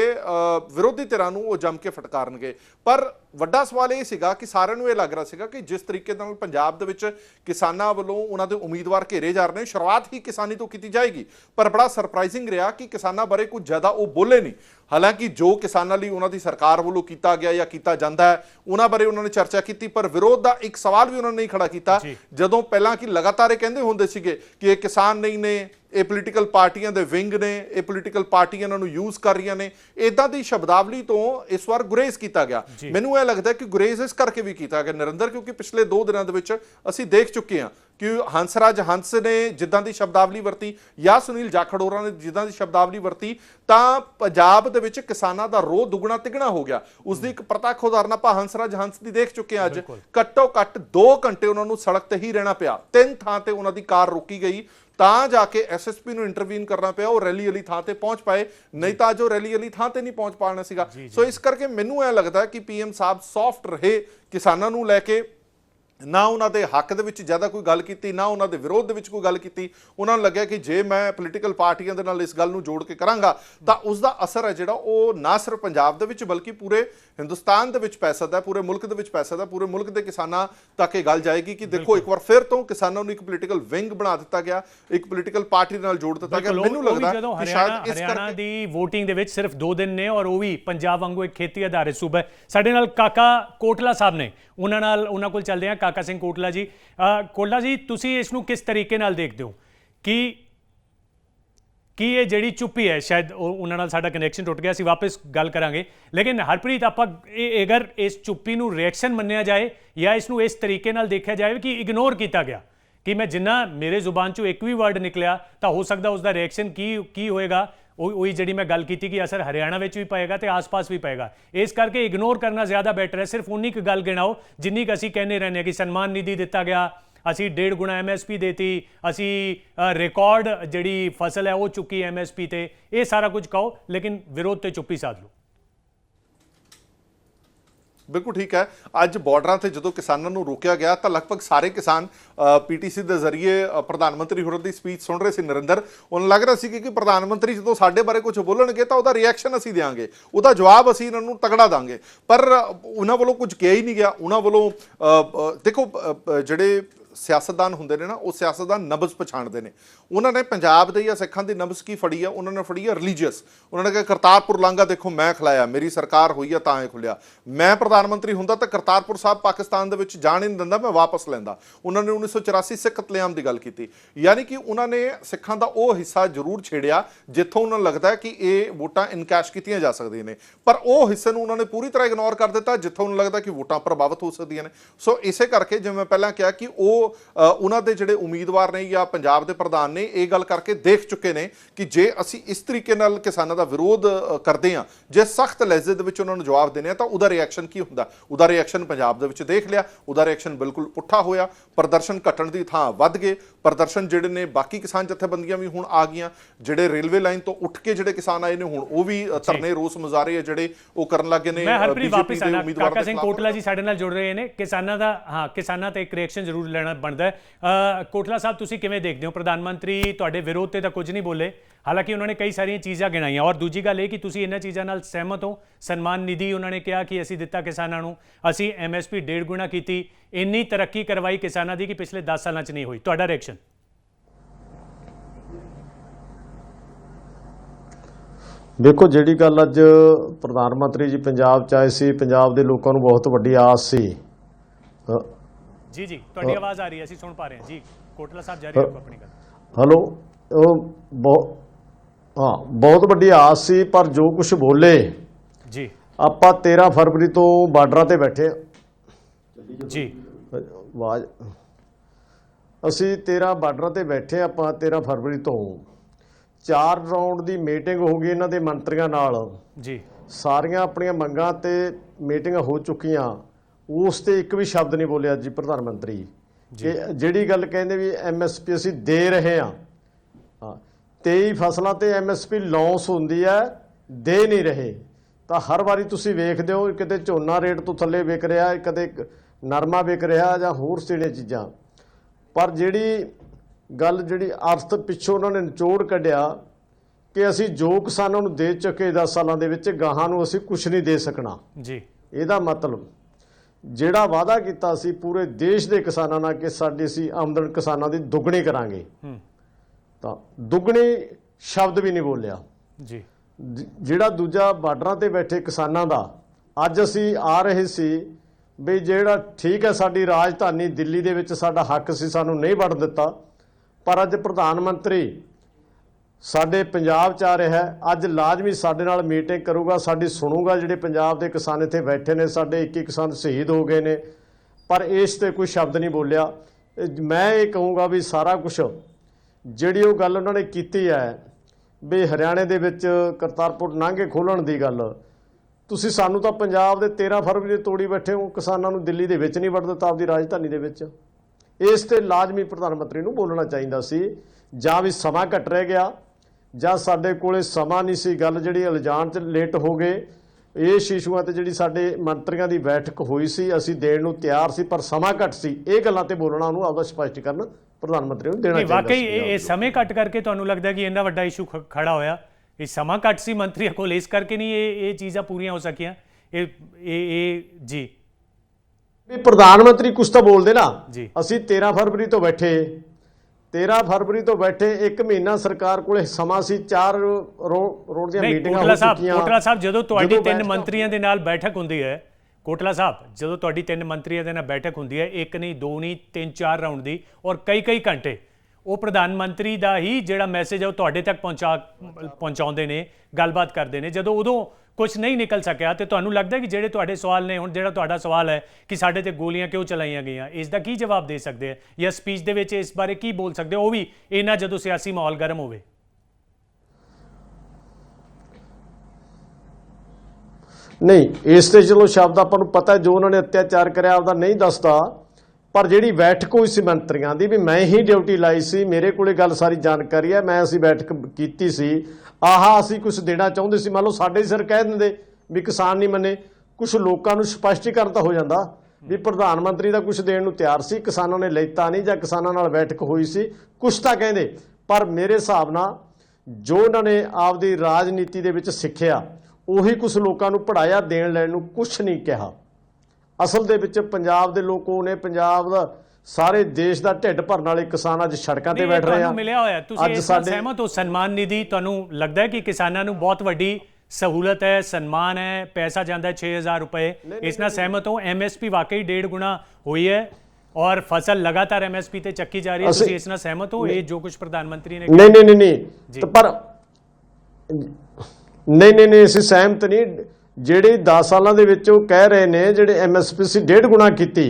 ਵਿਰੋਧੀ ਧਿਰਾਂ ਨੂੰ ਉਹ ਜੰਮ ਕੇ ਫਟਕਾਰਨਗੇ। ਪਰ ਵੱਡਾ ਸਵਾਲ ਇਹ ਸੀਗਾ ਕਿ ਸਾਰਿਆਂ ਨੂੰ ਇਹ ਲੱਗ ਰਿਹਾ ਸੀਗਾ ਕਿ ਜਿਸ ਤਰੀਕੇ ਨਾਲ ਪੰਜਾਬ ਦੇ ਵਿੱਚ ਕਿਸਾਨਾਂ ਵੱਲੋਂ ਉਹਨਾਂ ਦੇ ਉਮੀਦਵਾਰ ਘੇਰੇ ਜਾ ਰਹੇ ਨੇ ਸ਼ੁਰੂਆਤ ਹੀ ਕਿਸਾਨੀ ਤੋਂ ਕੀਤੀ ਜਾਏਗੀ। ਪਰ ਬੜਾ ਸਰਪ੍ਰਾਈਜ਼ਿੰਗ ਰਿਹਾ ਕਿ ਕਿਸਾਨਾਂ ਬਾਰੇ ਕੁਝ ਜ਼ਿਆਦਾ ਉਹ ਬੋਲੇ ਨਹੀਂ। ਹਾਲਾਂਕਿ ਜੋ ਕਿਸਾਨਾਂ ਲਈ ਉਹਨਾਂ ਦੀ ਸਰਕਾਰ ਵੱਲੋਂ ਕੀਤਾ ਗਿਆ ਜਾਂ ਕੀਤਾ ਜਾਂਦਾ ਹੈ ਉਹਨਾਂ ਬਾਰੇ ਉਹਨਾਂ ਨੇ ਚਰਚਾ ਕੀਤੀ ਪਰ ਵਿਰੋਧ ਦਾ ਇੱਕ ਸਵਾਲ ਵੀ ਉਹਨਾਂ ਨੇ ਨਹੀਂ ਖੜਾ ਕੀਤਾ। ਜਦੋਂ ਪਹਿਲਾਂ ਕਿ ਲਗਾਤਾਰ ਇਹ ਕਹਿੰਦੇ ਹੁੰਦੇ ਸੀਗੇ ਕਿ ਇਹ ਕਿਸਾਨ ਨਹੀਂ ਨੇ ਇਹ ਪੋਲੀਟੀਕਲ ਪਾਰਟੀਆਂ ਦੇ ਵਿੰਗ ਨੇ ਇਹ ਪੋਲੀਟੀਕਲ ਪਾਰਟੀਆਂ ਇਹਨਾਂ ਨੂੰ ਯੂਜ਼ ਕਰ ਰਹੀਆਂ ਨੇ। ਇਦਾਂ ਦੀ ਸ਼ਬਦਾਵਲੀ ਤੋਂ ਇਸ ਵਾਰ ਗੁਰੇਜ਼ ਕੀਤਾ ਗਿਆ। ਮੈਨੂੰ ਇਹ ਲੱਗਦਾ ਕਿ ਗੁਰੇਜ਼ ਇਸ ਕਰਕੇ ਵੀ ਕੀਤਾ ਗਿਆ ਨਰਿੰਦਰ ਕਿਉਂਕਿ ਪਿਛਲੇ 2 ਦਿਨਾਂ ਦੇ ਵਿੱਚ ਅਸੀਂ ਦੇਖ ਚੁੱਕੇ ਹਾਂ ਕਿ ਹੰਸਰਾਜ ਹੰਸ ਨੇ ਜਿੱਦਾਂ ਦੀ ਸ਼ਬਦਾਵਲੀ ਵਰਤੀ ਜਾਂ ਸੁਨੀਲ ਜਾਖੜ ਹੋਰਾਂ ਨੇ ਜਿੱਦਾਂ ਦੀ ਸ਼ਬਦਾਵਲੀ ਵਰਤੀ ਤਾਂ ਪੰਜਾਬ ਦੇ ਵਿੱਚ ਕਿਸਾਨਾਂ ਦਾ ਰੋਹ ਦੁੱਗਣਾ ਤਿਗਣਾ ਹੋ ਗਿਆ। ਉਸ ਦੀ ਇੱਕ ਪ੍ਰਤੱਖ ਉਦਾਹਰਨ ਆਪਾਂ ਹੰਸਰਾਜ ਹੰਸ ਦੀ ਦੇਖ ਚੁੱਕੇ ਹਾਂ ਅੱਜ। ਘੱਟੋ ਘੱਟ 2 ਘੰਟੇ ਉਹਨਾਂ ਨੂੰ ਸੜਕ ਤੇ ਹੀ ਰਹਿਣਾ ਪਿਆ। ਤਿੰਨ ਥਾਂ ਤੇ ਉਹਨਾਂ ਦੀ ਕਾਰ ਰੋਕੀ ਗਈ। ਤਾਂ ਜਾ ਕੇ ਐਸਐਸਪੀ ਨੂੰ ਇੰਟਰਵੀਨ ਕਰਨਾ ਪਿਆ ਉਹ ਰੈਲੀ ਵਾਲੀ ਥਾਂ ਤੇ ਪਹੁੰਚ ਪਾਏ। ਨਹੀਂ ਤਾਂ ਜੋ ਰੈਲੀ ਵਾਲੀ ਥਾਂ ਤੇ ਨਹੀਂ ਪਹੁੰਚ ਪਾਣਾ ਸੀਗਾ। ਸੋ ਇਸ ਕਰਕੇ ਮੈਨੂੰ ਇਹ ਲੱਗਦਾ ਕਿ ਪੀਐਮ ਸਾਹਿਬ ਸੌਫਟ ਰਹੇ ਕਿਸਾਨਾਂ ਨੂੰ ਲੈ ਕੇ। ਨਾ ਉਹਨਾਂ ਦੇ ਹੱਕ ਦੇ ਵਿੱਚ ਜ਼ਿਆਦਾ ਕੋਈ ਗੱਲ ਕੀਤੀ ਨਾ ਉਹਨਾਂ ਦੇ ਵਿਰੋਧ ਦੇ ਵਿੱਚ ਕੋਈ ਗੱਲ ਕੀਤੀ। ਉਹਨਾਂ ਨੂੰ ਲੱਗਿਆ ਕਿ ਜੇ ਮੈਂ ਪੋਲੀਟੀਕਲ ਪਾਰਟੀਆਂ ਦੇ ਨਾਲ ਇਸ ਗੱਲ ਨੂੰ ਜੋੜ ਕੇ ਕਰਾਂਗਾ ਤਾਂ ਉਸ ਦਾ ਅਸਰ ਹੈ ਜਿਹੜਾ ਉਹ ਨਾ ਸਿਰਫ ਪੰਜਾਬ ਦੇ ਵਿੱਚ ਬਲਕਿ ਪੂਰੇ ਹਿੰਦੁਸਤਾਨ ਦੇ ਵਿੱਚ ਪੈ ਸਕਦਾ ਪੂਰੇ ਮੁਲਕ ਦੇ ਵਿੱਚ ਪੈ ਸਕਦਾ ਪੂਰੇ ਮੁਲਕ ਦੇ ਕਿਸਾਨਾਂ ਤੱਕ ਇਹ ਗੱਲ ਜਾਏਗੀ ਕਿ ਦੇਖੋ ਇੱਕ ਵਾਰ ਫਿਰ ਤੋਂ ਕਿਸਾਨਾਂ ਨੂੰ ਇੱਕ ਪੋਲੀਟੀਕਲ ਵਿੰਗ ਬਣਾ ਦਿੱਤਾ ਗਿਆ ਇੱਕ ਪੋਲੀਟੀਕਲ ਪਾਰਟੀ ਨਾਲ ਜੋੜ ਦਿੱਤਾ ਗਿਆ। ਮੈਨੂੰ ਲੱਗਦਾ ਕਿ ਸ਼ਾਇਦ ਇਸ
ਹਰਿਆਣਾ
ਕਰਕੇ
ਦੀ VOTING ਦੇ ਵਿੱਚ ਸਿਰਫ 2 ਦਿਨ ਨੇ ਔਰ ਉਹ ਵੀ ਪੰਜਾਬ ਵਾਂਗੂ ਇੱਕ ਖੇਤੀ ਆਧਾਰਿਤ ਸੂਬਾ ਹੈ। ਸਾਡੇ ਨਾਲ ਕਾਕਾ ਕੋਟਲਾ ਸਾਹਿਬ ਨੇ। ਉਹਨਾਂ ਨਾਲ ਉਹਨਾਂ ਕੋਲ ਚੱਲਦੇ ਹਾਂ। ਕਾਕਾ ਸਿੰਘ ਕੋਟਲਾ ਜੀ। ਕੋਟਲਾ ਜੀ, ਤੁਸੀਂ ਇਸ ਨੂੰ ਕਿਸ ਤਰੀਕੇ ਨਾਲ ਦੇਖਦੇ ਹੋ? ਕਿ, ਕੀ ਇਹ ਜਿਹੜੀ ਚੁੱਪੀ ਹੈ, ਸ਼ਾਇਦ ਉਹਨਾਂ ਨਾਲ ਸਾਡਾ ਕਨੈਕਸ਼ਨ ਟੁੱਟ ਗਿਆ ਸੀ ਵਾਪਸ ਗੱਲ ਕਰਾਂਗੇ। ਲੇਕਿਨ ਹਰਪ੍ਰੀਤ, ਆਪਾਂ ਇਹ ਅਗਰ ਇਸ ਚੁੱਪੀ ਨੂੰ ਰਿਐਕਸ਼ਨ ਮੰਨਿਆ ਜਾਏ ਜਾਂ ਇਸ ਨੂੰ ਇਸ ਤਰੀਕੇ ਨਾਲ ਦੇਖਿਆ ਜਾਵੇ ਕਿ ਇਗਨੋਰ ਕੀਤਾ ਗਿਆ, ਕਿ ਮੈਂ ਜਿੰਨਾ ਮੇਰੇ ਜ਼ੁਬਾਨ ਚੋਂ ਇੱਕ ਵੀ ਵਰਡ ਨਿਕਲਿਆ, ਤਾਂ ਹੋ ਸਕਦਾ ਉਸ ਦਾ ਰਿਐਕਸ਼ਨ ਕੀ ਕੀ ਹੋਏਗਾ। ਉਹ ਉਹੀ ਜਿਹੜੀ ਮੈਂ ਗੱਲ ਕੀਤੀ ਕਿ ਅਸਰ ਹਰਿਆਣਾ ਵਿੱਚ ਵੀ ਪਏਗਾ ਤੇ ਆਸ-ਪਾਸ ਵੀ ਪਏਗਾ। ਇਸ ਕਰਕੇ ਇਗਨੋਰ ਕਰਨਾ ਜ਼ਿਆਦਾ ਬੈਟਰ ਹੈ। ਸਿਰਫ ਉਨੀ ਕੁ ਗੱਲ ਗਿਣਾਓ ਜਿੰਨੀ ਕੁ ਅਸੀਂ ਕਹਿੰਦੇ ਰਹਿੰਦੇ ਹਾਂ ਕਿ ਸਨਮਾਨ ਨਿਧੀ ਦਿੱਤਾ ਗਿਆ ਅਸੀਂ ਡੇਢ ਗੁਣਾ ਐਮਐਸਪੀ ਦੇਤੀ ਅਸੀਂ ਅ, ਰਿਕਾਰਡ ਜਿਹੜੀ ਫਸਲ ਹੈ ਉਹ ਚੁੱਕੀ ਐਮਐਸਪੀ ਤੇ। ਇਹ ਸਾਰਾ ਕੁਝ ਕਹੋ ਲੇਕਿਨ ਵਿਰੋਧ ਤੇ ਚੁੱਪੀ ਸਾਧ ਲਓ।
ਬਿਲਕੁਲ ਠੀਕ ਹੈ। ਅੱਜ ਬਾਰਡਰਾਂ ਤੇ ਜਦੋਂ ਕਿਸਾਨਾਂ ਨੂੰ ਰੋਕਿਆ ਗਿਆ ਤਾਂ ਲਗਭਗ ਸਾਰੇ ਕਿਸਾਨ ਪੀਟੀਸੀ ਦੇ ਜ਼ਰੀਏ ਪ੍ਰਧਾਨ ਮੰਤਰੀ ਹੋਰਾਂ ਦੀ ਸਪੀਚ ਸੁਣ ਰਹੇ ਸੀ ਨਰਿੰਦਰ। ਉਹਨਾਂ ਲੱਗ ਰਿਹਾ ਸੀ ਕਿ ਪ੍ਰਧਾਨ ਮੰਤਰੀ ਜਦੋਂ ਸਾਡੇ ਬਾਰੇ ਕੁਝ ਬੋਲਣਗੇ ਤਾਂ ਉਹਦਾ ਰਿਐਕਸ਼ਨ ਅਸੀਂ ਦੇਵਾਂਗੇ ਉਹਦਾ ਜਵਾਬ ਅਸੀਂ ਇਹਨਾਂ ਨੂੰ ਤਗੜਾ ਦਾਂਗੇ। ਪਰ ਉਹਨਾਂ ਵੱਲੋਂ ਕੁਝ ਕਿਹਾ ਹੀ ਨਹੀਂ ਗਿਆ। ਉਹਨਾਂ ਵੱਲੋਂ ਦੇਖੋ ਜਿਹੜੇ ਸਿਆਸਤਦਾਨ ਹੁੰਦੇ ਨੇ ਨਾ, ਉਹ ਸਿਆਸਤਦਾਨ ਨਬਜ਼ ਪਛਾਣਦੇ ਨੇ। ਉਹਨਾਂ ਨੇ ਪੰਜਾਬ ਦੇ ਜਾਂ ਸਿੱਖਾਂ ਦੀ ਨਬਜ਼ ਕੀ ਫੜੀ ਆ, ਉਹਨਾਂ ਨੇ ਫੜੀ ਆ ਰਿਲੀਜੀਅਸ ਉਹਨਾਂ ਨੇ ਕਿਹਾ, ਕਰਤਾਰਪੁਰ ਲਾਂਘਾ ਦੇਖੋ, ਮੈਂ ਖਲਾਇਆ, ਮੇਰੀ ਸਰਕਾਰ ਹੋਈ ਆ, ਤਾਂ ਇਹ ਖੁੱਲਿਆ। ਮੈਂ ਪ੍ਰਧਾਨ ਮੰਤਰੀ ਹੁੰਦਾ ਤਾਂ ਕਰਤਾਰਪੁਰ ਸਾਹਿਬ ਪਾਕਿਸਤਾਨ ਦੇ ਵਿੱਚ ਜਾਣ ਹੀ ਨਹੀਂ ਦਿੰਦਾ, ਮੈਂ ਵਾਪਸ ਲੈਂਦਾ। ਉਹਨਾਂ ਨੇ 1984 ਸਿੱਖ ਕਤਲੇਆਮ ਦੀ ਗੱਲ ਕੀਤੀ। ਯਾਨੀ ਕਿ ਉਹਨਾਂ ਨੇ ਸਿੱਖਾਂ ਦਾ ਉਹ ਹਿੱਸਾ ਜ਼ਰੂਰ ਛੇੜਿਆ, ਜਿੱਥੋਂ ਉਹਨਾਂ ਨੂੰ ਲੱਗਦਾ ਕਿ ਇਹ ਵੋਟਾਂ ਇਨਕੈਸ਼ ਕੀਤੀਆਂ ਜਾ ਸਕਦੀਆਂ ਨੇ। ਪਰ ਉਹ ਹਿੱਸੇ ਨੂੰ ਉਹਨਾਂ ਨੇ ਪੂਰੀ ਤਰ੍ਹਾਂ ਇਗਨੋਰ ਕਰ ਦਿੱਤਾ, ਜਿੱਥੋਂ ਉਹਨਾਂ ਲੱਗਦਾ ਕਿ ਵੋਟਾਂ ਪ੍ਰਭਾਵਿਤ ਹੋ ਸਕਦੀਆਂ ਨੇ। ਸੋ ਇਸੇ ਕਰਕੇ ਜਿਵੇਂ ਮੈਂ ਪਹਿਲਾਂ ਕਿਹਾ ਕਿ ਉਹ ਉਹਨਾਂ ਦੇ ਜਿਹੜੇ ਉਮੀਦਵਾਰ ਨੇ ਜਾਂ ਪੰਜਾਬ ਦੇ ਪ੍ਰਧਾਨ ਨੇ ਇਹ ਗੱਲ ਕਰਕੇ ਦੇਖ ਚੁੱਕੇ ਨੇ ਕਿ ਜੇ ਅਸੀਂ ਇਸ ਤਰੀਕੇ ਨਾਲ ਕਿਸਾਨਾਂ ਦਾ ਵਿਰੋਧ ਕਰਦੇ ਹਾਂ ਜੇ ਸਖਤ ਲਹਿਜ਼ੇ ਦੇ ਵਿੱਚ ਉਹਨਾਂ ਨੂੰ ਜਵਾਬ ਦੇਣੇ ਆ ਤਾਂ ਉਹਦਾ ਰਿਐਕਸ਼ਨ ਕੀ ਹੁੰਦਾ? ਉਹਦਾ ਰਿਐਕਸ਼ਨ ਪੰਜਾਬ ਦੇ ਵਿੱਚ ਦੇਖ ਲਿਆ ਉਹਦਾ ਰਿਐਕਸ਼ਨ ਬਿਲਕੁਲ ਪੁੱਠਾ ਹੋਇਆ ਪ੍ਰਦਰਸ਼ਨ ਘਟਣ ਦੀ ਥਾਂ ਵੱਧ ਗਏ ਪ੍ਰਦਰਸ਼ਨ ਜਿਹੜੇ ਨੇ ਬਾਕੀ ਕਿਸਾਨ ਜਥੇਬੰਦੀਆਂ ਵੀ ਹੁਣ ਆ ਗਈਆਂ ਜਿਹੜੇ ਰੇਲਵੇ ਲਾਈਨ ਤੋਂ ਉੱਠ ਕੇ ਜਿਹੜੇ ਕਿਸਾਨ ਆਏ ਨੇ ਹੁਣ ਉਹ ਵੀ ਧਰਨੇ ਰੋਸ ਮੁਜ਼ਾਹਰੇ ਆ ਜਿਹੜੇ ਉਹ ਕਰਨ ਲੱਗੇ ਨੇ
ਵਾਪਸ
ਦੇ ਉਮੀਦਵਾਰ
ਕਾਕਾ ਸਿੰਘ। ਕੋਟਲਾ ਜੀ ਸਾਡੇ ਨਾਲ ਜੁੜ ਰਹੇ ਨੇ। ਕਿਸਾਨਾਂ ਦਾ ਹਾਂ ਕਿਸਾਨਾਂ ਤੇ ਇੱਕ ਰਿਐਕਸ਼ਨ ਜ਼ਰੂਰ ਲੈਣਾ ਬਣਦਾ ਕੋਟਲਾ ਸਾਹਿਬ ਤੁਸੀਂ ਕਿਵੇਂ ਦੇਖਦੇ ਹੋ? ਪ੍ਰਧਾਨ ਮੰਤਰੀ ਤੁਹਾਡੇ ਵਿਰੋਧ ਤੇ ਤਾਂ ਕੁਝ ਨਹੀਂ ਬੋਲੇ। ਹਾਲਾਂਕਿ ਉਹਨਾਂ ਨੇ ਕਈ ਸਾਰੀਆਂ ਚੀਜ਼ਾਂ ਗਿਣਾਈਆਂ। ਔਰ ਦੂਜੀ ਗੱਲ ਇਹ ਕਿ ਤੁਸੀਂ ਇਹਨਾਂ ਚੀਜ਼ਾਂ ਨਾਲ ਸਹਿਮਤ ਹੋ। ਸਨਮਾਨ ਨਿਧੀ ਉਹਨਾਂ ਨੇ ਕਿਹਾ ਕਿ ਅਸੀਂ ਦਿੱਤਾ ਕਿਸਾਨਾਂ ਨੂੰ। ਅਸੀਂ ਐਮਐਸਪੀ ਡੇਢ ਗੁਣਾ ਕੀਤੀ। ਇੰਨੀ ਤਰੱਕੀ ਕਰਵਾਈ ਕਿਸਾਨਾਂ ਦੀ ਕਿ ਪਿਛਲੇ 10 ਸਾਲਾਂ 'ਚ ਨਹੀਂ ਹੋਈ। ਤੁਹਾਡਾ ਰਿਐਕਸ਼ਨ
ਦੇਖੋ ਜਿਹੜੀ ਗੱਲ ਅੱਜ ਪ੍ਰਧਾਨ ਮੰਤਰੀ ਜੀ ਪੰਜਾਬ ਚ ਆਏ ਸੀ ਪੰਜਾਬ ਦੇ ਲੋਕਾਂ ਨੂੰ ਬਹੁਤ ਵੱਡੀ ਆਸ ਸੀ।
ਜੀ ਜੀ ਤੁਹਾਡੀ ਆਵਾਜ਼ ਆ ਰਹੀ ਹੈ। ਅਸੀਂ ਸੁਣ ਪਾ ਰਹੇ ਹਾਂ। ਜੀ ਕੋਟਲਾ ਸਾਹਿਬ ਜਾਰੀ ਰੱਖੋ ਆਪਣੀ ਗੱਲ।
ਹੈਲੋ ਉਹ ਬਹੁਤ ਹਾਂ ਬਹੁਤ ਵੱਡੀ ਆਸ ਸੀ ਪਰ ਜੋ ਕੁਝ ਬੋਲੇ
ਜੀ।
ਆਪਾਂ 13 ਫਰਵਰੀ ਤੋਂ ਬਾਰਡਰਾਂ ਤੇ ਬੈਠੇ ਹਾਂ।
ਜੀ।
ਆਵਾਜ਼। ਅਸੀਂ 13 ਬਾਰਡਰਾਂ ਤੇ ਬੈਠੇ ਆਪਾਂ 13 ਫਰਵਰੀ ਤੋਂ। ਚਾਰ ਰਾਉਂਡ ਦੀ ਮੀਟਿੰਗ ਹੋ ਗਈ ਇਹਨਾਂ ਦੇ ਮੰਤਰੀਆਂ ਨਾਲ।
ਜੀ।
ਸਾਰੀਆਂ ਆਪਣੀਆਂ ਮੰਗਾਂ ਤੇ ਮੀਟਿੰਗਾਂ ਹੋ ਚੁੱਕੀਆਂ। ਉਸ ਤੇ ਇੱਕ ਵੀ ਸ਼ਬਦ ਨਹੀਂ ਬੋਲਿਆ ਜੀ ਪ੍ਰਧਾਨ ਮੰਤਰੀ। ਕਿ ਜਿਹੜੀ ਗੱਲ ਕਹਿੰਦੇ ਵੀ ਐਮਐਸਪੀ ਅਸੀਂ ਦੇ ਰਹੇ ਹਾਂ। ਹਾਂ 23 ਫਸਲਾਂ ਤੇ ਐਮਐਸਪੀ ਲਾਂਚ ਹੁੰਦੀ ਹੈ ਦੇ ਨਹੀਂ ਰਹੇ। ਤਾਂ ਹਰ ਵਾਰੀ ਤੁਸੀਂ ਵੇਖਦੇ ਹੋ ਕਿਤੇ ਝੋਨਾ ਰੇਟ ਤੋਂ ਥੱਲੇ ਵਿਕ ਰਿਹਾ ਕਦੇ ਨਰਮਾ ਵਿਕ ਰਿਹਾ ਜਾਂ ਹੋਰ ਸੀੜੇ ਚੀਜ਼ਾਂ। ਪਰ ਜਿਹੜੀ ਗੱਲ ਜਿਹੜੀ ਅਰਥ ਪਿੱਛੋਂ ਉਹਨਾਂ ਨੇ ਨਿਚੋੜ ਕੱਢਿਆ ਕਿ ਅਸੀਂ ਜੋ ਕਿਸਾਨਾਂ ਨੂੰ ਦੇ ਚੁੱਕੇ 10 ਸਾਲਾਂ ਦੇ ਵਿੱਚ ਗਾਹਾਂ ਨੂੰ ਅਸੀਂ ਕੁਝ ਨਹੀਂ ਦੇ ਸਕਣਾ।
ਜੀ।
ਇਹਦਾ ਮਤਲਬ ਜਿਹੜਾ ਵਾਅਦਾ ਕੀਤਾ ਸੀ ਪੂਰੇ ਦੇਸ਼ ਦੇ ਕਿਸਾਨਾਂ ਨਾਲ ਕਿ ਸਾਡੀ ਅਸੀਂ ਆਮਦਨ ਕਿਸਾਨਾਂ ਦੀ ਦੁੱਗਣੀ ਕਰਾਂਗੇ।
ਹੂੰ।
ਤਾਂ ਦੁੱਗਣੀ ਸ਼ਬਦ ਵੀ ਨਹੀਂ ਬੋਲਿਆ।
ਜ-
ਜਿਹੜਾ ਦੂਜਾ ਬਾਰਡਰਾਂ ਤੇ ਬੈਠੇ ਕਿਸਾਨਾਂ ਦਾ ਅੱਜ ਅਸੀਂ ਆ ਰਹੇ ਸੀ ਵੀ ਜਿਹੜਾ ਠੀਕ ਹੈ ਸਾਡੀ ਰਾਜਧਾਨੀ ਦਿੱਲੀ ਦੇ ਵਿੱਚ ਸਾਡਾ ਹੱਕ ਸੀ ਸਾਨੂੰ ਨਹੀਂ ਵੜ ਦਿੱਤਾ ਪਰ ਅੱਜ ਪ੍ਰਧਾਨ ਮੰਤਰੀ ਸਾਡੇ ਪੰਜਾਬ ਚ ਆ ਰਿਹਾ ਅੱਜ ਲਾਜ਼ਮੀ ਸਾਡੇ ਨਾਲ ਮੀਟਿੰਗ ਕਰੂਗਾ, ਸਾਡੀ ਸੁਣੂਗਾ ਜਿਹੜੇ ਪੰਜਾਬ ਦੇ ਕਿਸਾਨ ਇੱਥੇ ਬੈਠੇ ਨੇ, ਸਾਡੇ 21 ਕਿਸਾਨ ਸ਼ਹੀਦ ਹੋ ਗਏ ਨੇ। ਪਰ ਇਸ ਤੇ ਕੋਈ ਸ਼ਬਦ ਨਹੀਂ ਬੋਲਿਆ। ਮੈਂ ਇਹ ਕਹੂੰਗਾ ਵੀ ਸਾਰਾ ਕੁਝ ਜਿਹੜੀ ਉਹ ਗੱਲ ਉਹਨਾਂ ਨੇ ਕੀਤੀ ਹੈ, ਵੀ ਹਰਿਆਣੇ ਦੇ ਵਿੱਚ ਕਰਤਾਰਪੁਰ ਨਾਂਗੇ ਖੋਲਣ ਦੀ ਗੱਲ। ਤੁਸੀਂ ਸਾਨੂੰ ਤਾਂ ਪੰਜਾਬ ਦੇ 13 ਫਰਵਰੀ ਦੇ ਤੋੜੀ ਬੈਠੇ ਹੋ, ਕਿਸਾਨਾਂ ਨੂੰ ਦਿੱਲੀ ਦੇ ਵਿੱਚ ਨਹੀਂ ਵੜ ਦਿੱਤਾ, ਆਪਦੀ ਰਾਜਧਾਨੀ ਦੇ ਵਿੱਚ। ਇਸ ਤੇ ਲਾਜ਼ਮੀ ਪ੍ਰਧਾਨ ਮੰਤਰੀ ਨੂੰ ਬੋਲਣਾ ਚਾਹੀਦਾ ਸੀ। ਜਾਂ ਵੀ ਸਮਾਂ ਘਟ ਰਹਿ ਗਿਆ। ਜਾਂ ਸਾਡੇ ਕੋਲੇ ਸਮਾਂ ਨਹੀਂ ਸੀ ਗੱਲ ਜਿਹੜੀ ਇਲਜ਼ਾਮ ਚ ਲੇਟ ਹੋ ਗਏ ਇਹ ਇਸ਼ੂਆਂ ਤੇ ਜਿਹੜੀ ਸਾਡੇ ਮੰਤਰੀਆਂ ਦੀ ਬੈਠਕ ਹੋਈ ਸੀ ਅਸੀਂ ਦੇਣ ਨੂੰ ਤਿਆਰ ਸੀ ਪਰ ਸਮਾਂ ਘੱਟ ਸੀ। ਇਹ ਗੱਲਾਂ ਤੇ ਬੋਲਣਾ ਉਹਨੂੰ ਆਪਦਾ ਸਪਸ਼ਟੀਕਰਨ ਪ੍ਰਧਾਨ ਮੰਤਰੀ ਨੂੰ ਦੇਣਾ ਚਾਹੀਦਾ
ਵਾਕਈ ਇਹ ਇਹ ਸਮੇਂ ਘੱਟ ਕਰਕੇ ਤੁਹਾਨੂੰ ਲੱਗਦਾ ਕਿ ਇੰਨਾ ਵੱਡਾ ਇਸ਼ੂ ਖੜਾ ਹੋਇਆ। ਇਹ ਸਮਾਂ ਘੱਟ ਸੀ ਮੰਤਰੀਆਂ ਕੋਲ ਇਸ ਕਰਕੇ ਨਹੀਂ ਇਹ ਇਹ ਚੀਜ਼ਾਂ ਪੂਰੀਆਂ ਹੋ ਸਕੀਆਂ। ਇਹ ਇਹ ਇਹ ਜੀ।
ਵੀ ਪ੍ਰਧਾਨ ਮੰਤਰੀ ਕੁਛ ਤਾਂ ਬੋਲਦੇ ਨਾ। ਅਸੀਂ 13 ਫਰਵਰੀ ਤੋਂ ਬੈਠੇ। 13 ਫਰਵਰੀ ਤੋਂ ਬੈਠੇ ਇੱਕ ਮਹੀਨਾ ਸਰਕਾਰ ਕੋਲੇ ਸਮਾਂ ਸੀ ਚਾਰ ਰੋ- ਰੋਡ ਦੀਆਂ ਮੀਟਿੰਗਾਂ ਹੋ ਚੁੱਕੀਆਂ।
ਕੋਟਲਾ ਸਾਹਿਬ ਜਦੋਂ ਤੁਹਾਡੀ ਤਿੰਨ ਮੰਤਰੀਆਂ ਦੇ ਨਾਲ ਬੈਠਕ ਹੁੰਦੀ ਹੈ ਕੋਟਲਾ ਸਾਹਿਬ ਜਦੋਂ ਤੁਹਾਡੀ ਤਿੰਨ ਮੰਤਰੀਆਂ ਦੇ ਨਾਲ ਬੈਠਕ ਹੁੰਦੀ ਹੈ ਇੱਕ ਨਹੀਂ ਦੋ ਨਹੀਂ ਤਿੰਨ ਚਾਰ ਰਾਉਂਡ ਦੀ ਔਰ ਕਈ ਕਈ ਘੰਟੇ ਉਹ ਪ੍ਰਧਾਨ ਮੰਤਰੀ ਦਾ ਹੀ ਜਿਹੜਾ ਮੈਸੇਜ ਹੈ ਉਹ ਤੁਹਾਡੇ ਤੱਕ ਪਹੁੰਚਾ ਪਹੁੰਚਾਉਂਦੇ ਨੇ ਗੱਲਬਾਤ ਕਰਦੇ ਨੇ। ਜਦੋਂ ਉਦੋਂ ਕੁਝ ਨਹੀਂ ਨਿਕਲ ਸਕਿਆ ਤੇ ਤੁਹਾਨੂੰ ਲੱਗਦਾ ਕਿ ਜਿਹੜੇ ਤੁਹਾਡੇ ਸਵਾਲ ਨੇ, ਹੁਣ ਜਿਹੜਾ ਤੁਹਾਡਾ ਸਵਾਲ ਹੈ ਕਿ ਸਾਡੇ ਤੇ ਗੋਲੀਆਂ ਕਿਉਂ ਚਲਾਈਆਂ ਗਈਆਂ, ਇਸ ਦਾ ਕੀ ਜਵਾਬ ਦੇ ਸਕਦੇ ਆ? ਜਾਂ ਸਪੀਚ ਦੇ ਵਿੱਚ ਇਸ ਬਾਰੇ ਕੀ ਬੋਲ ਸਕਦੇ ਹੋ ਉਹ ਵੀ ਇਹਨਾਂ ਜਦੋਂ ਸਿਆਸੀ ਮਾਹੌਲ ਗਰਮ ਹੋਵੇ।
ਨਹੀਂ, ਇਸ ਤੇ ਚਲੋ ਸ਼ਬਦ ਆਪਾਂ ਨੂੰ ਪਤਾ ਜੋ ਉਹਨਾਂ ਨੇ ਅਤਿਆਚਾਰ ਕਰਿਆ, ਆਪਦਾ ਨਹੀਂ ਦੱਸਦਾ, ਪਰ ਜਿਹੜੀ ਬੈਠਕ ਹੋਈ ਸੀ ਮੰਤਰੀਆਂ ਦੀ ਵੀ ਮੈਂ ਹੀ ਡਿਊਟੀ ਲਾਈ ਸੀ, ਮੇਰੇ ਕੋਲੇ ਗੱਲ ਸਾਰੀ ਜਾਣਕਾਰੀ ਹੈ, ਮੈਂ ਅਸੀਂ ਬੈਠਕ ਕੀਤੀ ਸੀ ਆਹਾ, ਅਸੀਂ ਕੁਝ ਦੇਣਾ ਚਾਹੁੰਦੇ ਸੀ। ਮੰਨ ਲਓ, ਸਾਡੇ ਸਿਰ ਕਹਿ ਦਿੰਦੇ ਵੀ ਕਿਸਾਨ ਨਹੀਂ ਮੰਨੇ। ਕੁਝ ਲੋਕਾਂ ਨੂੰ ਸਪਸ਼ਟੀਕਰਨ ਤਾਂ ਹੋ ਜਾਂਦਾ। ਵੀ ਪ੍ਰਧਾਨ ਮੰਤਰੀ ਦਾ ਕੁਝ ਦੇਣ ਨੂੰ ਤਿਆਰ ਸੀ। ਕਿਸਾਨਾਂ ਨੇ ਲੈਤਾ ਨਹੀਂ ਜਾਂ ਕਿਸਾਨਾਂ ਨਾਲ ਬੈਠਕ ਹੋਈ ਸੀ। ਕੁਝ ਤਾਂ ਕਹਿੰਦੇ, ਪਰ ਮੇਰੇ ਹਿਸਾਬ ਨਾਲ ਜੋ ਉਹਨਾਂ ਨੇ ਆਪਦੀ ਰਾਜਨੀਤੀ ਦੇ ਵਿੱਚ ਸਿੱਖਿਆ, ਉਹੀ ਕੁਝ ਲੋਕਾਂ ਨੂੰ ਪੜਾਇਆ ਦੇਣ ਲੈਣ ਨੂੰ ਕੁਝ ਨਹੀਂ ਕਿਹਾ। ਅਸਲ ਦੇ ਵਿੱਚ ਪੰਜਾਬ ਦੇ ਲੋਕ ਉਹ ਨੇ। ਪੰਜਾਬ ਦਾ ਸਾਰੇ ਦੇਸ਼ ਦਾ ਢਿੱਡ ਭਰਨ ਵਾਲੇ ਕਿਸਾਨ ਅੱਜ ਸੜਕਾਂ ਤੇ ਬੈਠ ਰਹੇ ਆ।
ਮਿਲਿਆ ਹੋਇਆ ਤੁਸੀਂ ਇਸ ਨਾਲ ਸਹਿਮਤ ਹੋ? ਸਨਮਾਨ ਨਿਧੀ ਤੁਹਾਨੂੰ ਲੱਗਦਾ ਹੈ ਕਿ ਕਿਸਾਨਾਂ ਨੂੰ ਬਹੁਤ ਵੱਡੀ ਸਹੂਲਤ ਹੈ ਸਨਮਾਨ ਹੈ ਪੈਸਾ ਜਾਂਦਾ ਹੈ 6000 ਰੁਪਏ। ਇਸ ਨਾਲ ਸਹਿਮਤ ਹੋ? ਐਮਐਸਪੀ ਵਾਕਈ ਡੇਢ ਗੁਣਾ ਹੋਈ ਹੈ ਔਰ ਫਸਲ ਲਗਾਤਾਰ ਐਮਐਸਪੀ ਤੇ ਚੱਕੀ ਜਾ ਰਹੀ ਹੈ। ਤੁਸੀਂ ਇਸ ਨਾਲ ਸਹਿਮਤ ਹੋ? ਇਹ ਜੋ ਕੁਝ ਪ੍ਰਧਾਨ ਮੰਤਰੀ ਨੇ
ਨਹੀਂ ਨਹੀਂ ਨਹੀਂ ਪਰ ਨਹੀਂ ਨਹੀਂ ਨਹੀਂ ਅਸੀਂ ਸਹਿਮਤ ਨਹੀਂ। ਜਿਹੜੇ 10 ਸਾਲਾਂ ਦੇ ਵਿੱਚ ਉਹ ਕਹਿ ਰਹੇ ਨੇ ਜਿਹੜੇ ਐਮਐਸਪੀ ਸੀ ਡੇਢ ਗੁਣਾ ਕੀਤੀ।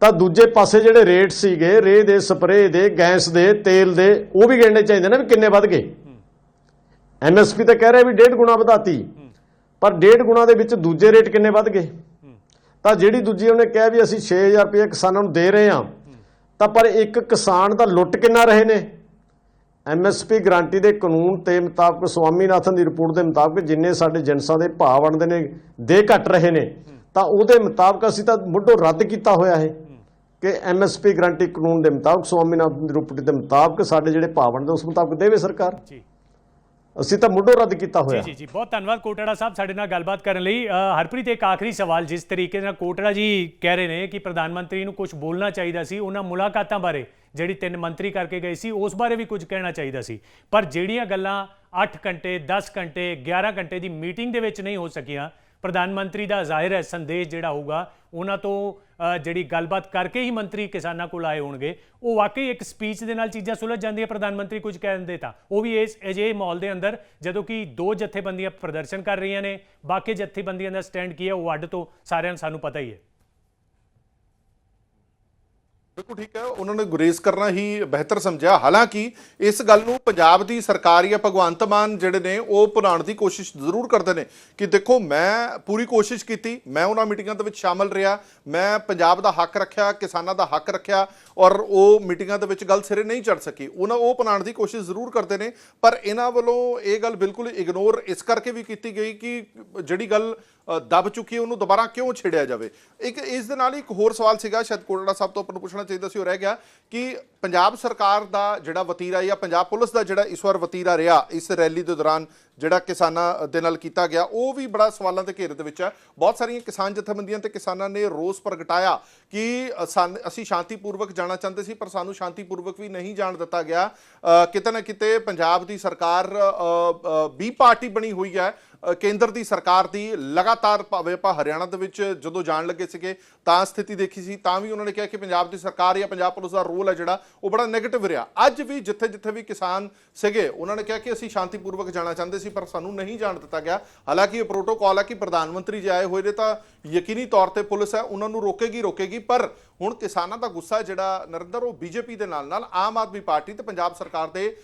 ਤਾਂ ਦੂਜੇ ਪਾਸੇ ਜਿਹੜੇ ਰੇਟ ਸੀਗੇ ਰੇ ਦੇ ਸਪਰੇਅ ਦੇ ਗੈਸ ਦੇ ਤੇਲ ਦੇ ਉਹ ਵੀ ਗਿਣਨੇ ਚਾਹੀਦੇ ਨੇ ਵੀ ਕਿੰਨੇ ਵੱਧ ਗਏ। ਐਮਐਸਪੀ ਤਾਂ ਕਹਿ ਰਿਹਾ ਵੀ ਡੇਢ ਗੁਣਾ ਵਧਾਤੀ। ਪਰ ਡੇਢ ਗੁਣਾ ਦੇ ਵਿੱਚ ਦੂਜੇ ਰੇਟ ਕਿੰਨੇ ਵੱਧ ਗਏ? ਤਾਂ ਜਿਹੜੀ ਦੂਜੀ ਉਹਨੇ ਕਿਹਾ ਵੀ ਅਸੀਂ 6000 ਰੁਪਏ ਕਿਸਾਨਾਂ ਨੂੰ ਦੇ ਰਹੇ ਹਾਂ ਤਾਂ ਪਰ ਇੱਕ ਕਿਸਾਨ ਦਾ ਲੁੱਟ ਕਿੰਨਾ ਰਹੇ ਨੇ? ਐਮਐਸਪੀ ਗਾਰੰਟੀ ਦੇ ਕਾਨੂੰਨ ਤੇ ਮੁਤਾਬਕ ਸਵਾਮੀਨਾਥਨ ਦੀ ਰਿਪੋਰਟ ਦੇ ਮੁਤਾਬਕ ਜਿੰਨੇ ਸਾਡੇ ਜਿਨਸਾਂ ਦੇ ਭਾਅ ਬਣਦੇ ਨੇ ਦੇ ਘਟ ਰਹੇ ਨੇ। ਤਾਂ ਉਹਦੇ ਮੁਤਾਬਕ ਅਸੀਂ ਤਾਂ ਮੁੱਢੋਂ ਰੱਦ ਕੀਤਾ ਹੋਇਆ ਹੈ। ਕਿ ਐਮਐਸਪੀ ਗਾਰੰਟੀ ਕਾਨੂੰਨ ਦੇ ਮੁਤਾਬਕ ਸਵਾਮੀਨਾਥਨ ਦੀ ਰਿਪੋਰਟ ਦੇ ਮੁਤਾਬਕ ਸਾਡੇ ਜਿਹੜੇ ਭਾਅ ਬਣਦੇ ਉਸ ਮੁਤਾਬਕ ਦੇਵੇ ਸਰਕਾਰ।
ਜੀ।
ਅਸੀਂ ਤਾਂ ਮੁੱਢੋਂ ਰੱਦ ਕੀਤਾ ਹੋਇਆ।
ਜੀ ਜੀ ਬਹੁਤ ਧੰਨਵਾਦ ਕੋਟੜਾ ਸਾਹਿਬ ਸਾਡੇ ਨਾਲ ਗੱਲਬਾਤ ਕਰਨ ਲਈ। ਹਰਪ੍ਰੀਤ ਇੱਕ ਆਖਰੀ ਸਵਾਲ ਜਿਸ ਤਰੀਕੇ ਨਾਲ ਕੋਟੜਾ ਜੀ ਕਹਿ ਰਹੇ ਨੇ ਕਿ ਪ੍ਰਧਾਨ ਮੰਤਰੀ ਨੂੰ ਕੁਝ ਬੋਲਣਾ ਚਾਹੀਦਾ ਸੀ ਉਹਨਾਂ ਮੁਲਾਕਾਤਾਂ ਬਾਰੇ ਜਿਹੜੀ ਤਿੰਨ ਮੰਤਰੀ ਕਰਕੇ ਗਏ ਸੀ ਉਸ ਬਾਰੇ ਵੀ ਕੁਝ ਕਹਿਣਾ ਚਾਹੀਦਾ ਸੀ। ਪਰ ਜਿਹੜੀਆਂ ਗੱਲਾਂ 8 ਘੰਟੇ 10 ਘੰਟੇ 11 ਘੰਟੇ ਦੀ ਮੀਟਿੰਗ ਦੇ ਵਿੱਚ ਨਹੀਂ ਹੋ ਸਕੀਆਂ ਪ੍ਰਧਾਨ ਮੰਤਰੀ ਦਾ ਜ਼ਾਹਿਰ ਹੈ ਸੰਦੇਸ਼ ਜਿਹੜਾ ਹੋਊਗਾ, ਉਹਨਾਂ ਤੋਂ ਜਿਹੜੀ ਗੱਲਬਾਤ ਕਰਕੇ ਹੀ ਮੰਤਰੀ ਕਿਸਾਨਾਂ ਕੋਲ ਆਏ ਹੋਣਗੇ। ਉਹ ਵਾਕਈ ਇੱਕ ਸਪੀਚ ਦੇ ਨਾਲ ਚੀਜ਼ਾਂ ਸੁਲਝ ਜਾਂਦੀਆਂ, ਪ੍ਰਧਾਨ ਮੰਤਰੀ ਕੁਝ ਕਹਿ ਦਿੰਦੇ ਤਾਂ। ਉਹ ਵੀ ਇਸ ਅਜਿਹੇ ਮਾਹੌਲ ਦੇ ਅੰਦਰ, ਜਦੋਂ ਕਿ ਦੋ ਜਥੇਬੰਦੀਆਂ ਪ੍ਰਦਰਸ਼ਨ ਕਰ ਰਹੀਆਂ ਨੇ, ਬਾਕੀ ਜਥੇਬੰਦੀਆਂ ਦਾ ਸਟੈਂਡ ਕੀ ਹੈ, ਉਹ ਅੱਡ ਤੋਂ ਸਾਰਿਆਂ ਨੂੰ ਸਾਨੂੰ ਪਤਾ ਹੀ ਹੈ।
ਬਿਲਕੁਲ ਠੀਕ ਹੈ, ਉਹਨਾਂ ਨੇ ਗੁਰੇਜ਼ ਕਰਨਾ ਹੀ ਬਿਹਤਰ ਸਮਝਿਆ। ਹਾਲਾਂਕਿ ਇਸ ਗੱਲ ਨੂੰ ਪੰਜਾਬ ਦੀ ਸਰਕਾਰ ਜਾਂ ਭਗਵੰਤ ਮਾਨ ਜਿਹੜੇ ਨੇ, ਉਹ ਭੁਲਾਉਣ ਦੀ ਕੋਸ਼ਿਸ਼ ਜ਼ਰੂਰ ਕਰਦੇ ਨੇ ਕਿ ਦੇਖੋ, ਮੈਂ ਪੂਰੀ ਕੋਸ਼ਿਸ਼ ਕੀਤੀ, ਮੈਂ ਉਹਨਾਂ ਮੀਟਿੰਗਾਂ ਦੇ ਵਿੱਚ ਸ਼ਾਮਲ ਰਿਹਾ, ਮੈਂ ਪੰਜਾਬ ਦਾ ਹੱਕ ਰੱਖਿਆ, ਕਿਸਾਨਾਂ ਦਾ ਹੱਕ ਰੱਖਿਆ ਔਰ ਉਹ ਮੀਟਿੰਗਾਂ ਦੇ ਵਿੱਚ ਗੱਲ ਸਿਰੇ ਨਹੀਂ ਚੜ ਸਕੀ। ਉਹਨਾਂ, ਉਹ ਭੁਲਾਉਣ ਦੀ ਕੋਸ਼ਿਸ਼ ਜ਼ਰੂਰ ਕਰਦੇ ਨੇ, ਪਰ ਇਹਨਾਂ ਵੱਲੋਂ ਇਹ ਗੱਲ ਬਿਲਕੁਲ ਇਗਨੋਰ ਇਸ ਕਰਕੇ ਵੀ ਕੀਤੀ ਗਈ ਕਿ ਜਿਹੜੀ ਗੱਲ ਦਬ ਚੁੱਕੀ ਉਹਨੂੰ ਦੁਬਾਰਾ ਕਿਉਂ ਛੇੜਿਆ ਜਾਵੇ? ਇੱਕ ਇਸ ਦੇ ਨਾਲ ਹੀ ਇੱਕ ਹੋਰ ਸਵਾਲ ਸੀਗਾ, ਸ਼ਾਇਦ ਕੋਟੜਾ ਸਾਹਿਬ ਤੋਂ ਆਪਾਂ ਨੂੰ ਪੁੱਛਣਾ ਚਾਹੀਦਾ ਸੀ, ਉਹ ਰਹਿ ਗਿਆ ਕਿ ਪੰਜਾਬ ਸਰਕਾਰ ਦਾ ਜਿਹੜਾ ਵਤੀਰਾ ਜਾਂ ਪੰਜਾਬ ਪੁਲਿਸ ਦਾ ਜਿਹੜਾ ਇਸ ਵਾਰ ਵਤੀਰਾ ਰਿਹਾ, ਇਸ ਰੈਲੀ ਦੇ ਦੌਰਾਨ ਜਿਹੜਾ ਕਿਸਾਨਾਂ ਦੇ ਨਾਲ ਕੀਤਾ ਗਿਆ, ਉਹ ਵੀ ਬੜਾ ਸਵਾਲਾਂ ਦੇ ਘੇਰੇ ਦੇ ਵਿੱਚ ਹੈ। ਬਹੁਤ ਸਾਰੀਆਂ ਕਿਸਾਨ ਜਥੇਬੰਦੀਆਂ ਤੇ ਕਿਸਾਨਾਂ ਨੇ ਰੋਸ ਪ੍ਰਗਟਾਇਆ ਕਿ ਸਾਨ- ਅਸੀਂ ਸ਼ਾਂਤੀਪੂਰਵਕ ਜਾਣਾ ਚਾਹੁੰਦੇ ਸੀ, ਪਰ ਸਾਨੂੰ ਸ਼ਾਂਤੀਪੂਰਵਕ ਵੀ ਨਹੀਂ ਜਾਣ ਦਿੱਤਾ ਗਿਆ। ਕਿਤੇ ਨਾ ਕਿਤੇ ਪੰਜਾਬ ਦੀ ਸਰਕਾਰ ਬੀ ਪਾਰਟੀ ਬਣੀ ਹੋਈ ਹੈ ਕੇਂਦਰ ਦੀ ਸਰਕਾਰ ਦੀ ਲਗਾਤਾਰ ਭਾਵੇਂ ਆਪਾਂ ਹਰਿਆਣਾ ਦੇ ਵਿੱਚ ਜਦੋਂ ਜਾਣ ਲੱਗੇ ਸੀਗੇ ਤਾਂ ਸਥਿਤੀ ਦੇਖੀ ਸੀ, ਤਾਂ ਵੀ ਉਹਨਾਂ ਨੇ ਕਿਹਾ ਕਿ ਪੰਜਾਬ ਦੀ ਸਰਕਾਰ ਜਾਂ ਪੰਜਾਬ ਪੁਲਿਸ ਦਾ ਰੋਲ ਹੈ ਜਿਹੜਾ, ਉਹ ਬੜਾ 네ਗੇਟਿਵ ਰਿਹਾ। ਅੱਜ ਵੀ ਜਿੱਥੇ ਜਿੱਥੇ ਵੀ ਕਿਸਾਨ ਸੀਗੇ, ਉਹਨਾਂ ਨੇ ਕਿਹਾ ਕਿ ਅਸੀਂ ਸ਼ਾਂਤੀਪੂਰਵਕ ਜਾਣਾ ਚਾਹੁੰਦੇ ਸੀ, ਪਰ ਸਾਨੂੰ ਨਹੀਂ ਜਾਣ ਦਿੱਤਾ ਗਿਆ। ਹਾਲਾਂਕਿ ਇਹ ਪ੍ਰੋਟੋਕਾਲ ਹੈ ਕਿ ਪ੍ਰਧਾਨ ਮੰਤਰੀ ਜੇ ਆਏ ਹੋਏ ਨੇ ਤਾਂ ਯਕੀਨੀ ਤੌਰ ਤੇ ਪੁਲਿਸ ਹੈ, ਉਹਨਾਂ ਨੂੰ ਰੋਕੇਗੀ ਰੋਕੇਗੀ, ਪਰ ਹੁਣ ਕਿਸਾਨਾਂ ਦਾ ਗੁੱਸਾ ਜਿਹੜਾ ਨਰਿੰਦਰ, ਉਹ ਬੀਜੇਪੀ ਦੇ ਨਾਲ ਨਾਲ ਆਮ ਆਦਮੀ ਪਾਰਟੀ ਤੇ ਪੰਜਾਬ ਸਰਕਾਰ ਦੇ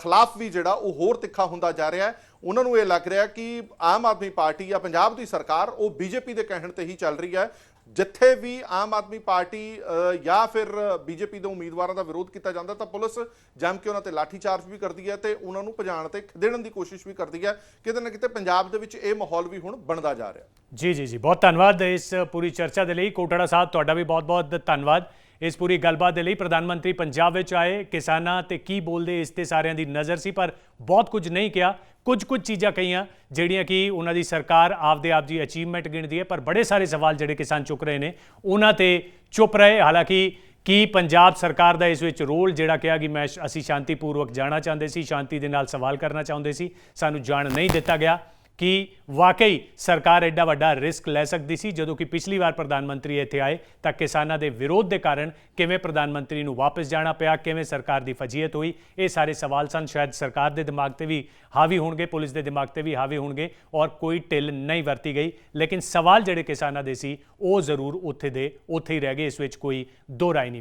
ਖਿਲਾਫ ਵੀ ਜਿਹੜਾ ਉਹ ਹੋਰ ਤਿੱਖਾ ਹੁੰਦਾ ਜਾ ਰਿਹਾ ਹੈ। ਉਹਨਾਂ ਨੂੰ ਇਹ ਲੱਗ ਰਿਹਾ ਕਿ ਆਮ ਆਦਮੀ ਪਾਰਟੀ ਜਾਂ ਪੰਜਾਬ ਦੀ ਸਰਕਾਰ ਉਹ ਬੀਜੇਪੀ ਦੇ ਕਹਿਣ ਤੇ ਹੀ ਚੱਲ ਰਹੀ ਹੈ। ਜਿੱਥੇ ਵੀ ਆਮ ਆਦਮੀ ਪਾਰਟੀ ਜਾਂ ਫਿਰ ਬੀਜੇਪੀ ਦੇ ਉਮੀਦਵਾਰਾਂ ਦਾ ਵਿਰੋਧ ਕੀਤਾ ਜਾਂਦਾ ਤਾਂ ਪੁਲਿਸ ਜੰਮ ਕੇ ਉਹਨਾਂ ਤੇ ਲਾਠੀਚਾਰਜ ਵੀ ਕਰਦੀ ਹੈ ਤੇ ਉਹਨਾਂ ਨੂੰ ਭਜਾਉਣ ਤੇ ਖਦੇੜਨ ਦੀ ਕੋਸ਼ਿਸ਼ ਵੀ ਕਰਦੀ ਹੈ। ਕਿਤੇ ਨਾ ਕਿਤੇ ਪੰਜਾਬ ਦੇ ਵਿੱਚ ਇਹ ਮਾਹੌਲ ਵੀ ਹੁਣ ਬਣਦਾ ਜਾ ਰਿਹਾ।
ਜੀ ਜੀ ਜੀ। ਬਹੁਤ ਧੰਨਵਾਦ ਇਸ ਪੂਰੀ ਚਰਚਾ ਦੇ ਲਈ। ਕੋਟੜਾ ਸਾਹਿਬ, ਤੁਹਾਡਾ ਵੀ ਬਹੁਤ-ਬਹੁਤ ਧੰਨਵਾਦ। ਇਸ ਪੂਰੀ ਗੱਲਬਾਤ ਦੇ ਲਈ ਪ੍ਰਧਾਨ ਮੰਤਰੀ ਪੰਜਾਬ ਵਿੱਚ ਆਏ। ਕਿਸਾਨਾਂ ਤੇ ਕੀ ਬੋਲਦੇ ਇਸ ਤੇ ਸਾਰਿਆਂ ਦੀ ਨਜ਼ਰ ਸੀ, ਪਰ ਬਹੁਤ ਕੁਝ ਨਹੀਂ ਕਿਹਾ। ਕੁਝ ਕੁਝ ਚੀਜ਼ਾਂ ਕਹੀਆਂ, ਜਿਹੜੀਆਂ ਕਿ ਉਹਨਾਂ ਦੀ ਸਰਕਾਰ ਆਪਦੇ ਆਪ ਦੀ ਅਚੀਵਮੈਂਟ ਗਿਣਦੀ ਹੈ, ਪਰ ਬੜੇ ਸਾਰੇ ਸਵਾਲ ਜਿਹੜੇ ਕਿਸਾਨ ਚੁੱਕ ਰਹੇ ਨੇ, ਉਹਨਾਂ ਤੇ ਚੁੱਪ ਰਹੇ। ਹਾਲਾਂਕਿ ਕੀ ਪੰਜਾਬ ਸਰਕਾਰ ਦਾ ਇਸ ਵਿੱਚ ਰੋਲ ਜਿਹੜਾ ਕਿਹਾ ਕਿ ਮੈਂ ਅਸੀਂ ਸ਼ਾਂਤੀਪੂਰਵਕ ਜਾਣਾ ਚਾਹੁੰਦੇ ਸੀ, ਸ਼ਾਂਤੀ ਦੇ ਨਾਲ ਸਵਾਲ ਕਰਨਾ ਚਾਹੁੰਦੇ ਸੀ, ਸਾਨੂੰ ਜਾਣ ਨਹੀਂ ਦਿੱਤਾ ਗਿਆ। ਕਿ ਵਾਕਈ ਸਰਕਾਰ ਐਡਾ ਵੱਡਾ ਰਿਸਕ ਲੈ ਸਕਦੀ ਸੀ ਜਦੋਂ ਕਿ ਪਿਛਲੀ ਵਾਰ ਪ੍ਰਧਾਨ ਮੰਤਰੀ ਇੱਥੇ ਆਏ ਤਾਂ ਕਿਸਾਨਾਂ ਦੇ ਵਿਰੋਧ ਦੇ ਕਾਰਨ ਕਿਵੇਂ ਪ੍ਰਧਾਨ ਮੰਤਰੀ ਨੂੰ ਵਾਪਸ ਜਾਣਾ ਪਿਆ, ਕਿਵੇਂ ਸਰਕਾਰ ਦੀ ਫਜੀਅਤ ਹੋਈ, ਇਹ ਸਾਰੇ ਸਵਾਲ ਸਨ। ਸ਼ਾਇਦ ਸਰਕਾਰ ਦੇ ਦਿਮਾਗ ਤੇ ਵੀ ਹਾਵੀ ਹੋਣਗੇ, ਪੁਲਿਸ ਦੇ ਦਿਮਾਗ ਤੇ ਵੀ ਹਾਵੀ ਹੋਣਗੇ ਔਰ ਕੋਈ ਢਿੱਲ ਨਹੀਂ ਵਰਤੀ ਗਈ। ਲੇਕਿਨ ਸਵਾਲ ਜਿਹੜੇ ਕਿਸਾਨਾਂ ਦੇ ਸੀ, ਉਹ ਜ਼ਰੂਰ ਉੱਥੇ ਦੇ, ਉੱਥੇ ਹੀ ਰਹਿ ਗਏ, ਇਸ ਵਿੱਚ ਕੋਈ ਦੋ ਰਾਏ ਨਹੀਂ।